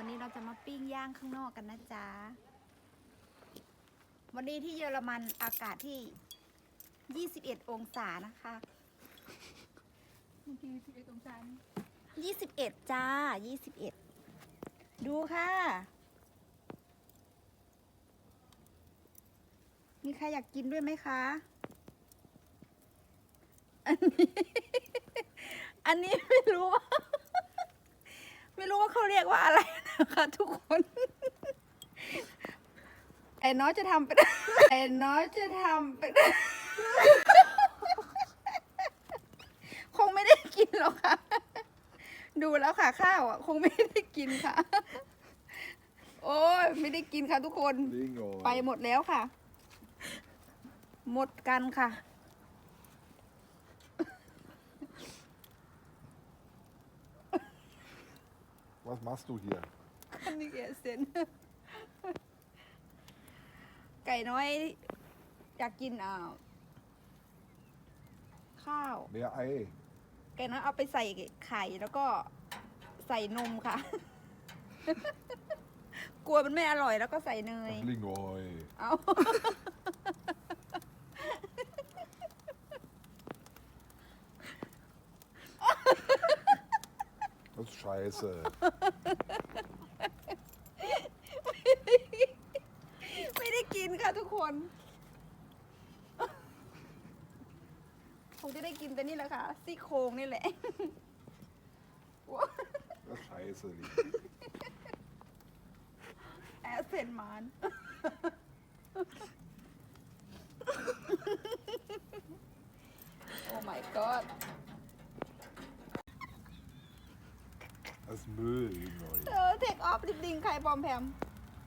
วันนี้เราจะมาปิ้งย่างข้างนอกกันนะจ๊ะ วันนี้ที่เยอรมันอากาศที่ 21 องศานะคะเมื่อกี้ที่ไอ้ตรงจาน21จ้า21ดูค่ะ มีใครอยากกินด้วยไหมคะ อันนี้ อันนี้ไม่รู้ว่า ไม่รู้ว่าเขาเรียกว่าอะไรนะคะทุกคน ไอ้น้อยจะทำเป็นไอ้น้อยจะทำเป็นคงไม่ได้กินหรอกค่ะ ดูแล้วค่ะข้าวอะ คงไม่ได้กินค่ะ โอ้ยไม่ได้กินค่ะทุกคน Bingo. ไปหมดแล้วค่ะ หมดกันค่ะ Was machst du hier? คันนี้เกเซนไก่น้อยอยากกินอ่าข้าว Mehr Ei. ไก่น้อยเอาไปใส่ไข่แล้วก็ใส่นมค่ะ กลัวมันไม่อร่อยแล้วก็ใส่เนย Das Lingoi. เอา Das ist scheiße. ไม่ได้กินค่ะทุกคน คงจะได้กินแต่นี่แหละค่ะซี่โครงนี่แหละ Das ist scheiße. Ling. แอสเซนมาน โอ้ my god Das ist Müll, Lingoi. เออเทคออฟจริงๆใครปลอมแพม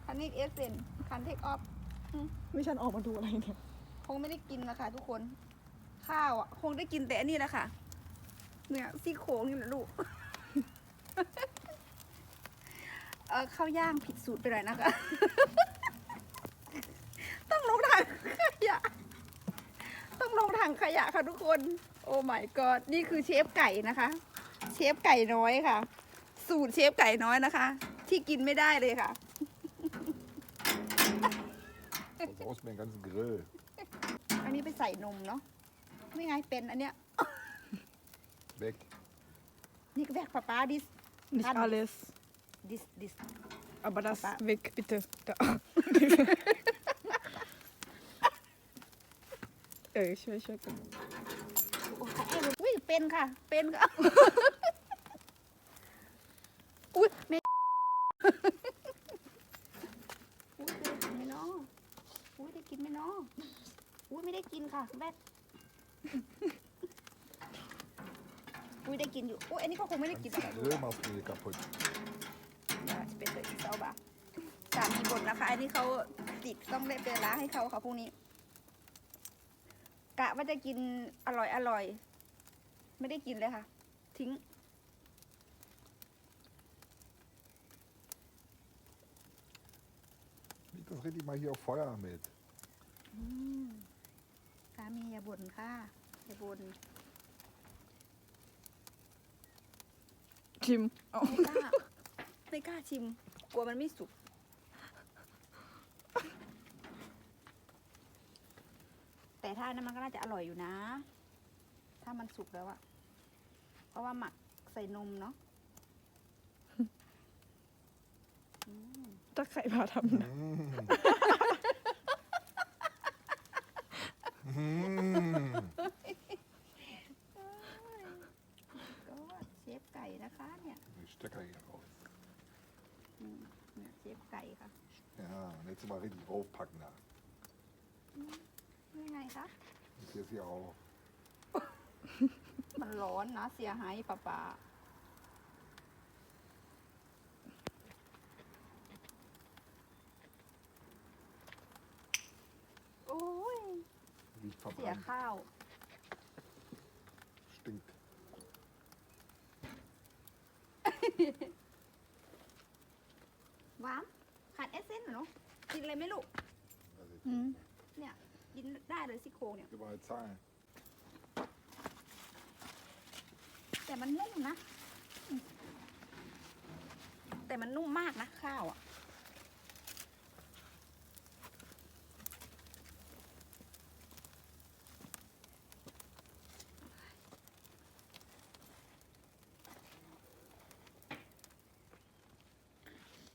คันนี้เอสเซนคันเทคออฟไม่ฉันออกมาดูอะไรเนี่ย คงไม่ได้กินนะคะทุกคน ข้าวอะคงได้กินแต่อันนี้แหละค่ะ เนี่ยซี่โครงนี่แหละลูกเออข้าวย่างผิดสูตรไปหน่อยนะคะ ต้องลงถังขยะ ต้องลงถังขยะค่ะทุกคน โอ้ my god นี่คือเชฟไก่นะคะ เชฟไก่น้อยค่ะ สูตรเชฟไก่น้อยนะคะ ที่กินไม่ได้เลยค่ะ Das brauchst du mir den ganzen Grill. อันนี้ไปใส่นมเนาะ ไม่ไงเป็นอันเนี้ย Weg. นี่ก็แบกป้าป้าดิส nicht Kann- alles ดิสดิส aber das Papa. weg bitte da เออช่วยช่วยกันอุ้ยเป็นค่ะ เป็นค่ะ อุ้ยไม่อุ้ยได้กินไหมเนาะอุ้ยได้กินไหมเนาะอุ้ยไม่ได้กินค่ะแบก อุ้ยได้กินอยู่อุ้ยอันนี้เขาคงไม่ได้กินหรอก Den Grill machst du hier kaputt. เดี๋ยวจะเป็นเลยอีกเซาบะสามีบ่นนะคะ อันนี้เขาติดต้องได้ไปล้างให้เขาค่ะพรุ่งนี้ กะว่าจะกินอร่อยอร่อย ไม่ได้กินเลยค่ะ ทิ้ง Leg das richtig mal hier auf Feuer mit. อืมสามีอย่าบ่นค่ะ อย่าบ่นชิมเอาไม่กล้าไม่กล้าชิม กลัวมันไม่สุก แต่ถ้าอันนั้นมันก็น่าจะอร่อยอยู่นะ ถ้ามันสุกแล้วอะเพราะว่าหมักใส่นมเนาะอืมถ้าใครพาทำนะ Mm. Mm. ก็เชฟไก่นะคะเนี่ย Den Stecker hier raus. อืม เนี่ยเชฟไก่ค่ะ Ja, und jetzt mal richtig draufpacken da. ยังไงคะ Und jetzt hier auch. มันร้อนนะเสียหายป่าป่าโอ้ย Riecht เสีย verbrannt. ข้าว Stinkt. หวานขาดเอสเซนต์เหรอเนาะ กินอะไรไหมลูก Also ich อืม เนี่ยกินได้เลยซี่โครงเนี่ย überall zahlen. แต่มันนุ่มนะอืมแต่มันนุ่มมากนะข้าวอะ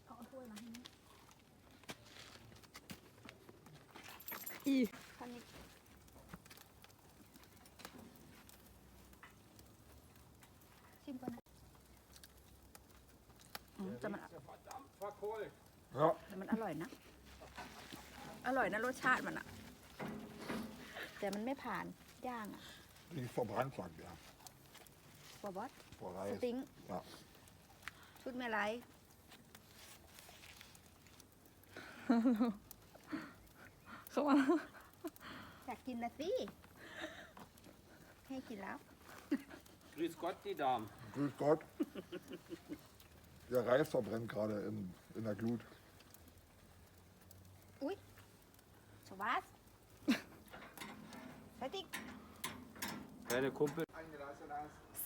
เอาถ้วยมาให้นี่ อีข้าวนี้ชิมก่อนนะอืมแต่มัน Verkohlt. Ja, แต่มันอร่อยนะ อร่อยนะรสชาติมันอะแต่มันไม่ผ่านย่างอะ die verbrannt sagt er. ฟอร์บอส Vor ส Reis. ติง Ja. ชุดเมลัย เข้ามา อยากกินนะสิ ให้กินแล้ว Grüß Gott, die Damen. Grüß Gott. Der Reis verbrennt gerade in, in der Glut. ชวัสสติก Deine Kumpel.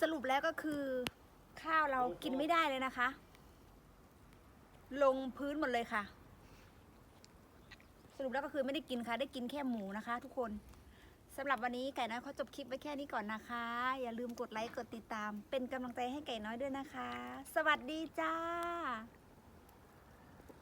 สรุปแล้วก็คือ ข้าวเรากินไม่ได้เลยนะคะ ลงพื้นหมดเลยค่ะส รุปแล้วก็คือไม่ได้กินค่ะ ได้กินแค่หมูนะคะ ทุกคนสำหรับวันนี้ไก่น้อยเขาจบคลิปไว้แค่นี้ก่อนนะคะ อย่าลืมกดไลค์กดติดตาม เป็นกำลังใจให้ไก่น้อยด้วยนะคะ สวัสดีจ้า